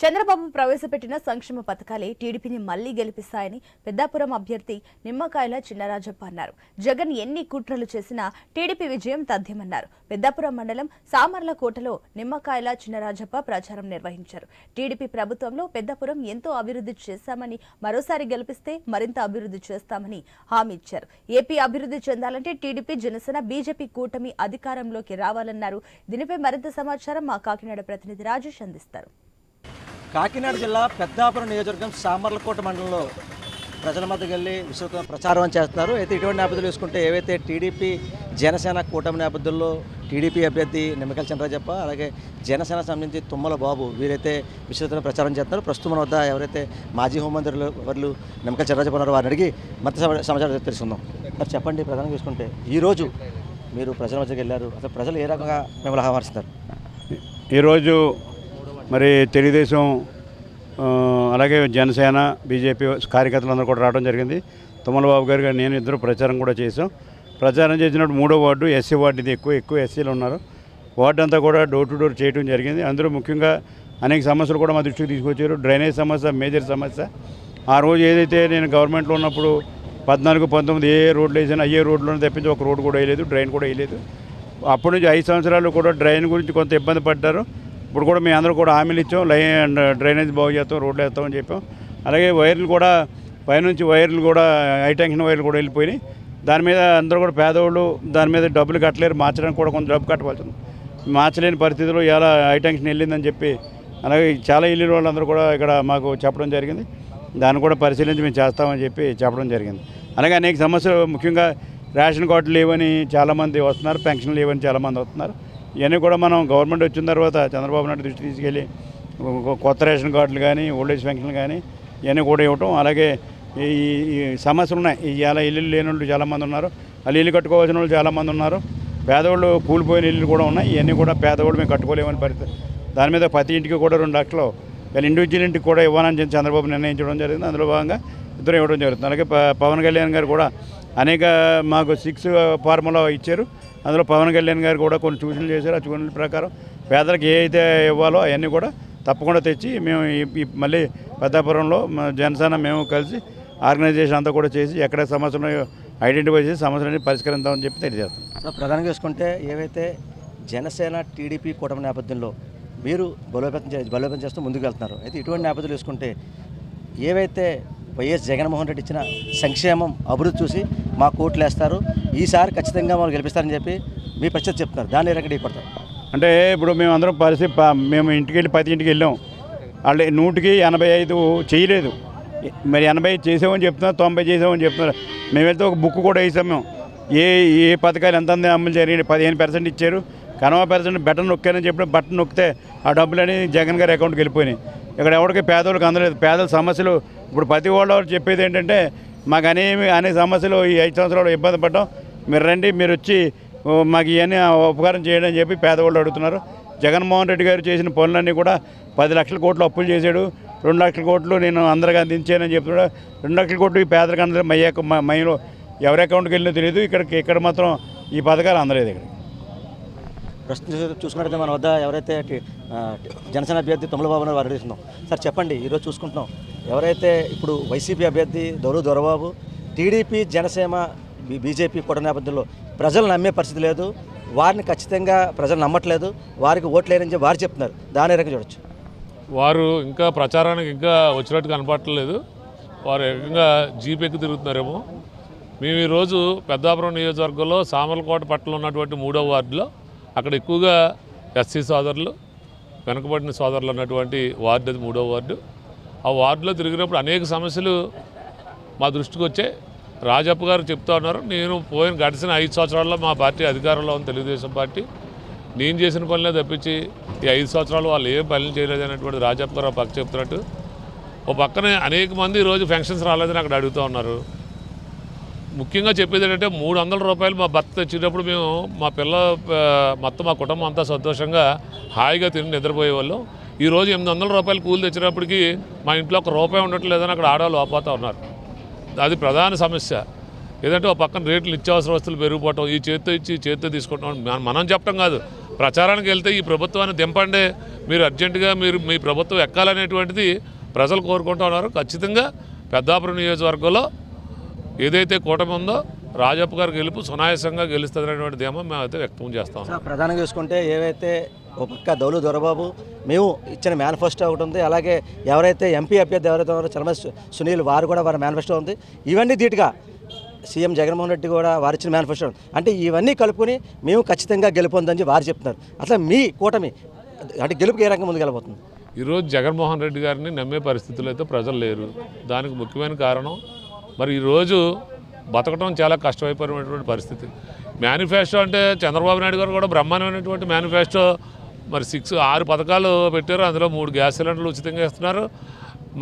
చంద్రబాబు ప్రవేశపెట్టిన సంక్షేమ పథకాలే టీడీపీని మళ్ళీ గెలిపిస్తాయని పెద్దాపురం అభ్యర్థి నిమ్మకాయల చిన్నరాజప్ప అన్నారు. జగన్ ఎన్ని కుట్రలు చేసినా టీడీపీ విజయం తథ్యమన్నారు. పెద్దాపురం మండలం సామర్లకోటలో నిమ్మకాయల చిన్నరాజప్ప ప్రచారం నిర్వహించారు. టీడీపీ ప్రభుత్వంలో పెద్దాపురం ఎంతో అభివృద్ధి చేశామని మరోసారి గెలిపిస్తే మరింత అభివృద్ధి చేస్తామని హామీ ఇచ్చారు. ఏపీ అభివృద్ధి చెందాలంటే టీడీపీ జనసేన బీజేపీ కూటమి అధికారంలోకి రావాలన్నారు. దీనిపై మరింత సమాచారం మా కాకినాడ ప్రతినిధి రాజేష్ అందిస్తారు. కాకినాడ జిల్లా పెద్దాపురం నియోజకవర్గం సామర్లకోట మండలంలో ప్రజల మధ్యకి వెళ్ళి విస్తృత ప్రచారం చేస్తున్నారు. అయితే ఇటువంటి నేపథ్యంలో చూసుకుంటే ఏవైతే టీడీపీ జనసేన కూటమి నేపథ్యంలో టీడీపీ అభ్యర్థి నిమ్మకల్ చంద్రజప్ప అలాగే జనసేన సంబంధించి తుమ్మల బాబు వీరైతే విస్తృతంగా ప్రచారం చేస్తున్నారు. ప్రస్తుతం మన వద్ద ఎవరైతే మాజీ హోంమంత్రులు వర్లు నిమ్మకల్ చంద్రజప్ప ఉన్నారో వారిని అడిగి మత సమాచారం తెలుసుకుందాం. మరి చెప్పండి ప్రధానంగా చూసుకుంటే ఈరోజు మీరు ప్రజల మధ్యకి వెళ్ళారు. అసలు ప్రజలు ఏ రకంగా మిమ్మల్ని ఆహ్వానిస్తారు ఈరోజు మరి తెలుగుదేశం అలాగే జనసేన బీజేపీ కార్యకర్తలందరూ కూడా రావడం జరిగింది. తుమ్మలబాబు గారు గారు నేను ఇద్దరు ప్రచారం కూడా చేసాం ప్రచారం చేసినప్పుడు మూడో వార్డు ఎస్సీ వార్డు ఇది ఎక్కువ ఎక్కువ ఎస్సీలు ఉన్నారు. వార్డు అంతా కూడా డోర్ టు డోర్ చేయడం జరిగింది. అందులో ముఖ్యంగా అనేక సమస్యలు కూడా మా దృష్టికి తీసుకొచ్చారు. డ్రైనేజ్ సమస్య మేజర్ సమస్య. ఆ రోజు ఏదైతే నేను గవర్నమెంట్లో ఉన్నప్పుడు పద్నాలుగు పంతొమ్మిది ఏ రోడ్లు వేసినా అయ్యే రోడ్లను తప్పించి ఒక రోడ్డు కూడా వేయలేదు డ్రైన్ కూడా వేయలేదు. అప్పటి నుంచి ఐదు సంవత్సరాలు కూడా డ్రైన్ గురించి కొంత ఇబ్బంది పడ్డారు. ఇప్పుడు కూడా మేము అందరూ కూడా హామీలు ఇచ్చాం లైన్ అండ్ డ్రైనేజ్ బాగు చేస్తాం రోడ్లు వేస్తామని చెప్పాం. అలాగే వైర్లు కూడా పైనుంచి వైర్లు కూడా హై టెన్షన్ వైర్లు కూడా వెళ్ళిపోయినాయి. దాని మీద అందరూ కూడా పేదవాళ్ళు దాని మీద డబ్బులు కట్టలేరు మార్చడానికి కూడా కొంత డబ్బు కట్టవలసి ఉంది. మార్చలేని పరిస్థితిలో ఎలా హై టెన్షన్ వెళ్ళిందని చెప్పి అలాగే చాలా ఇల్లు వాళ్ళందరూ కూడా ఇక్కడ మాకు చెప్పడం జరిగింది. దాన్ని కూడా పరిశీలించి మేము చేస్తామని చెప్పి చెప్పడం జరిగింది. అలాగే అనేక సమస్యలు ముఖ్యంగా రేషన్ కార్డులు లేవని చాలామంది వస్తున్నారు పెన్షన్ లేవని చాలామంది వస్తున్నారు. ఇవన్నీ కూడా మనం గవర్నమెంట్ వచ్చిన తర్వాత చంద్రబాబు నాయుడు దృష్టి తీసుకెళ్ళి కొత్త రేషన్ కార్డులు కానీ ఓల్డేజ్ పెన్షన్లు కానీ ఇవన్నీ కూడా ఇవ్వటం. అలాగే ఈ సమస్యలు ఉన్నాయి. ఇవాళ ఇల్లు లేని వాళ్ళు చాలామంది ఉన్నారు. వాళ్ళు ఇల్లు కట్టుకోవాల్సిన వాళ్ళు చాలామంది ఉన్నారు. పేదవాళ్ళు కూలిపోయిన ఇల్లు కూడా ఉన్నాయి. ఇవన్నీ కూడా పేదవాళ్ళు మేము కట్టుకోలేమని పరిస్థితి. దాని మీద ప్రతి ఇంటికి కూడా రెండు లక్షలు వీళ్ళు ఇండివిజువల్ ఇంటికి కూడా ఇవ్వాలని చెప్పి చంద్రబాబు నిర్ణయించడం జరిగింది. అందులో భాగంగా ఇద్దరు ఇవ్వడం జరుగుతుంది. అలాగే ప- పవన్ కళ్యాణ్ గారు కూడా అనేక మాకు సిక్స్ ఫార్ములా ఇచ్చారు. అందులో పవన్ కళ్యాణ్ గారు కూడా కొన్ని సూచనలు చేశారు. ఆ సూచనల ప్రకారం పేదలకు ఏ అయితే ఇవ్వాలో అవన్నీ కూడా తప్పకుండా తెచ్చి మేము మళ్ళీ పెద్దాపురంలో మా జనసేన మేము కలిసి ఆర్గనైజేషన్ అంతా కూడా చేసి ఎక్కడ సమస్యలు ఐడెంటిఫై చేసి సమస్యలన్నీ పరిష్కరిద్దామని చెప్పి తెలియజేస్తాం. సో ప్రధానంగా చూసుకుంటే ఏవైతే జనసేన టీడీపీ కూటమి నేపథ్యంలో మీరు బలోపేతం చే బలోపేతం చేస్తూ ముందుకు వెళ్తున్నారు అయితే ఇటువంటి నేపథ్యం చూసుకుంటే ఏవైతే వైఎస్ జగన్మోహన్ రెడ్డి ఇచ్చిన సంక్షేమం అభివృద్ధి చూసి మా కోట్లు వేస్తారు. ఈసారి ఖచ్చితంగా మనం గెలిపిస్తారని చెప్పి మీ పరిస్థితి చెప్తున్నారు. దాన్ని ఎక్కడ కొడతారు? అంటే ఇప్పుడు మేము అందరం పరిస్థితి మేము ఇంటికి వెళ్ళి పది ఇంటికి వెళ్ళాం. వాళ్ళు నూటికి ఎనభై ఐదు చేయలేదు. మరి ఎనభై చేసామని చెప్తున్నారు తొంభై చేసామని చెప్తున్నారు. మేము వెళ్తే ఒక బుక్ కూడా వేసాం మేము. ఏ ఏ పథకాలు ఎంత అమలు జరిగింది? పదిహేను పర్సెంట్ ఇచ్చారు. కనవ పర్సెంట్ బటన్ నొక్కారని చెప్పిన బటన్ నొక్కితే ఆ డబ్బులు అనేది జగన్ గారి అకౌంట్కి వెళ్ళిపోయినాయి. ఇక్కడ ఎవరికి పేదవాళ్ళకి అందలేదు. పేదల సమస్యలు ఇప్పుడు ప్రతి వాళ్ళు చెప్పేది ఏంటంటే మాకు అనేవి అనేక సమస్యలు ఈ ఐదు సంవత్సరాలు ఇబ్బంది పడ్డాం. మీరు రండి మీరు వచ్చి మాకు ఇవన్నీ ఉపకారం చేయండి అని చెప్పి పేదవాళ్ళు అడుగుతున్నారు. జగన్మోహన్ రెడ్డి గారు చేసిన పనులన్నీ కూడా పది లక్షల కోట్లు అప్పులు చేశాడు. రెండు లక్షల కోట్లు నేను అందరికీ అందించానని చెప్తున్నాడు. రెండు లక్షల కోట్లు ఈ పేదలకు అందరూ మయ్య మైలో ఎవరి అకౌంట్కి వెళ్ళినా తెలియదు. ఇక్కడికి ఇక్కడ మాత్రం ఈ పథకాలు అందలేదు ఇక్కడ. ప్రస్తుతం చూ- చూసుకున్నట్లయితే మన వద్ద ఎవరైతే జనసేన అభ్యర్థి తమ్ముల బాబు వారు సార్ చెప్పండి ఈరోజు చూసుకుంటున్నాం. ఎవరైతే ఇప్పుడు వైసీపీ అభ్యర్థి దొరు Dorababu TDP Janasena B- BJP కూడా నేపథ్యంలో ప్రజలు నమ్మే పరిస్థితి లేదు. వారిని ఖచ్చితంగా ప్రజలు నమ్మట్లేదు. వారికి ఓట్లేరని చెప్పి వారు చెప్తున్నారు. దాని రకంగా చూడొచ్చు. వారు ఇంకా ప్రచారానికి ఇంకా వచ్చినట్టు కనపడలేదు వారు ఏకంగా జీప్ ఎక్కి తిరుగుతున్నారేమో. మేము ఈరోజు పెద్దాపురం నియోజకవర్గంలో సామర్లకోట పట్టణంలో ఉన్నటువంటి మూడవ వార్డులో అక్కడ ఎక్కువగా ఎస్సీ సోదరులు వెనుకబడిన సోదరులు ఉన్నటువంటి వార్డు అది మూడవ వార్డు. ఆ వార్డులో తిరిగినప్పుడు అనేక సమస్యలు మా దృష్టికి వచ్చాయి రాజప్ప గారు చెప్తా ఉన్నారు నేను పోయిన గడిచిన ఐదు సంవత్సరాల్లో మా పార్టీ అధికారంలో ఉంది తెలుగుదేశం పార్టీ. నేను చేసిన పనులే తప్పించి ఈ ఐదు సంవత్సరాలు వాళ్ళు ఏం పనులు చేయలేదు అనేటువంటి రాజప్ప గారు పక్క చెప్తున్నట్టు. ఓ పక్కనే అనేక మంది ఈరోజు ఫంక్షన్స్ రాలేదని అక్కడ అడుగుతూ ఉన్నారు. ముఖ్యంగా చెప్పేది ఏంటంటే మూడు వందల రూపాయలు మా భర్త తెచ్చేటప్పుడు మేము మా పిల్ల మొత్తం మా కుటుంబం అంతా సంతోషంగా హాయిగా తిని నిద్రపోయేవాళ్ళం. ఈరోజు ఎనిమిది వందల రూపాయలు కూలి తెచ్చినప్పటికీ మా ఇంట్లో ఒక రూపాయి ఉండట్లేదని అక్కడ ఆడవాళ్ళు ఆపోతూ ఉన్నారు. అది ప్రధాన సమస్య. ఏదంటే ఒక పక్కన రేట్లు నిత్యావసర వస్తువులు పెరిగిపోవటం ఈ చేత్తో ఇచ్చి ఈ చేత్తో తీసుకుంటాం మనం చెప్పడం కాదు. ప్రచారానికి వెళ్తే ఈ ప్రభుత్వాన్ని దింపండి. మీరు అర్జెంటుగా మీరు మీ ప్రభుత్వం ఎక్కాలనేటువంటిది ప్రజలు కోరుకుంటూ ఉన్నారు. ఖచ్చితంగా పెద్దాపురం నియోజకవర్గంలో ఏదైతే కూటమి ఉందో రాజప్ప గారు గెలుపు సునాయాసంగా గెలుస్తుంది అనేటువంటి మేము మేమైతే వ్యక్తం చేస్తాం ప్రధానంగా చూసుకుంటే ఏవైతే ఒక పక్క దౌలు దొరబాబు. మేము ఇచ్చిన మేనిఫెస్టో ఒకటి ఉంది. అలాగే ఎవరైతే ఎంపీ అభ్యర్థి ఎవరైతే ఉన్నారో చలమ సునీల్ వారు కూడా వారి మేనిఫెస్టో ఉంది. ఇవన్నీ ధీటుగా సీఎం జగన్మోహన్ రెడ్డి కూడా వారు ఇచ్చిన మేనిఫెస్టో అంటే ఇవన్నీ కలుపుకొని మేము ఖచ్చితంగా గెలుపొందని వారు చెప్తున్నారు. అట్లా మీ కూటమి అంటే గెలుపుకి ఏ రంగం ముందుకు ఈరోజు జగన్మోహన్ రెడ్డి గారిని నమ్మే పరిస్థితులు అయితే ప్రజలు లేరు. దానికి ముఖ్యమైన కారణం మరి ఈరోజు బతకడం చాలా కష్టమైపోయినటువంటి పరిస్థితి. మేనిఫెస్టో అంటే చంద్రబాబు నాయుడు గారు కూడా బ్రహ్మాండమైనటువంటి మేనిఫెస్టో మరి సిక్స్ ఆరు పథకాలు పెట్టారు. అందులో మూడు గ్యాస్ సిలిండర్లు ఉచితంగా ఇస్తున్నారు.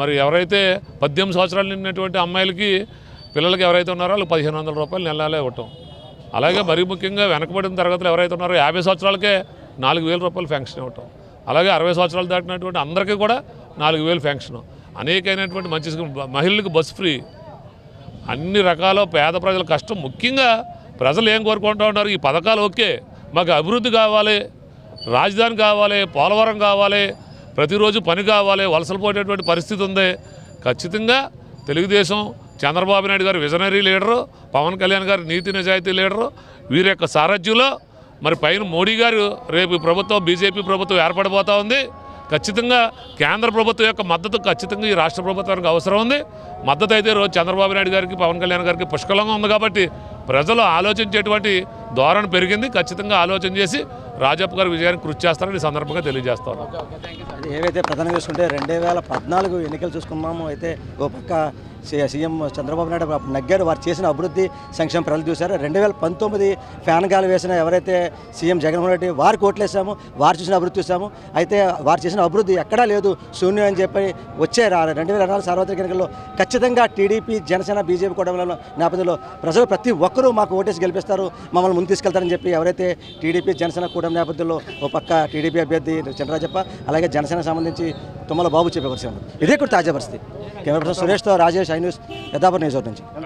మరి ఎవరైతే పద్దెనిమిది సంవత్సరాలు నిండినటువంటి అమ్మాయిలకి పిల్లలకి ఎవరైతే ఉన్నారో వాళ్ళు పదిహేను వందల రూపాయలు నెలలే ఇవ్వటం. అలాగే మరీ ముఖ్యంగా వెనకబడిన తరగతులు ఎవరైతే ఉన్నారో యాభై సంవత్సరాలకే నాలుగు వేల రూపాయలు ఫెన్షన్ ఇవ్వటం. అలాగే అరవై సంవత్సరాలు దాటినటువంటి అందరికీ కూడా నాలుగు వేలు ఫెన్షన్ అనేకమైనటువంటి మంచి మహిళలకు బస్ ఫ్రీ. అన్ని రకాల పేద ప్రజల కష్టం. ముఖ్యంగా ప్రజలు ఏం కోరుకుంటూ ఉన్నారు? ఈ పథకాలు ఓకే. మాకు అభివృద్ధి కావాలి. రాజధాని కావాలి పోలవరం కావాలి ప్రతిరోజు పని కావాలి వలసలు పోయేటటువంటి పరిస్థితి ఉంది. ఖచ్చితంగా తెలుగుదేశం చంద్రబాబు నాయుడు గారు విజనరీ లీడరు పవన్ కళ్యాణ్ గారు నీతి నిజాయితీ లీడరు వీరి యొక్క సారథ్యంలో మరి పైన మోడీ గారు రేపు ప్రభుత్వం బీజేపీ ప్రభుత్వం ఏర్పడబోతా ఉంది. ఖచ్చితంగా కేంద్ర ప్రభుత్వం యొక్క మద్దతు ఖచ్చితంగా ఈ రాష్ట్ర ప్రభుత్వానికి అవసరం ఉంది. మద్దతు అయితే రోజు చంద్రబాబు నాయుడు గారికి పవన్ కళ్యాణ్ గారికి పుష్కలంగా ఉంది కాబట్టి ప్రజలు ఆలోచించేటువంటి ధోరణి పెరిగింది. ఖచ్చితంగా ఆలోచన చేసి రాజప్ప గారు విజయానికి కృషి చేస్తారని ఈ సందర్భంగా తెలియజేస్తాను. అది ఏవైతే ప్రధానంగా చూసుకుంటే రెండు వేల పద్నాలుగు ఎన్నికలు చూసుకున్నాము అయితే ఓ పక్క సీఎం చంద్రబాబు నాయుడు నగ్గారు. వారు చేసిన అభివృద్ధి సంక్షేమ ప్రజలు చూశారు. రెండు వేల పంతొమ్మిది ఫ్యాన్ గాలు వేసిన ఎవరైతే సీఎం జగన్మోహన్ రెడ్డి వారికి ఓట్లేసాము వారు చూసిన అభివృద్ధి చూసాము అయితే వారు చేసిన అభివృద్ధి ఎక్కడా లేదు శూన్యం అని చెప్పి వచ్చే రా- రెండు వేల ఇరవై నాలుగు సార్వత్రిక ఎన్నికల్లో ఖచ్చితంగా టీడీపీ జనసేన బీజేపీ కూడా నేపథ్యంలో ప్రజలు ప్రతి ఒక్కరూ మాకు ఓటేసి గెలిపిస్తారు మమ్మల్ని ముందు తీసుకెళ్తారని చెప్పి ఎవరైతే టీడీపీ జనసేన కూటమి నేపథ్యంలో ఓ పక్క టీడీపీ అభ్యర్థి చంద్రరాజప్ప అలాగే జనసేనకు సంబంధించి తుమ్మల బాబు చెప్పే పరిస్థితి ఇదే కూడా తాజా పరిస్థితి. కెమెరా పర్సన్ సురేష్తో రాజేష్ ఐ న్యూస్ యథాపర్ నియోజకవర్గం నుంచి.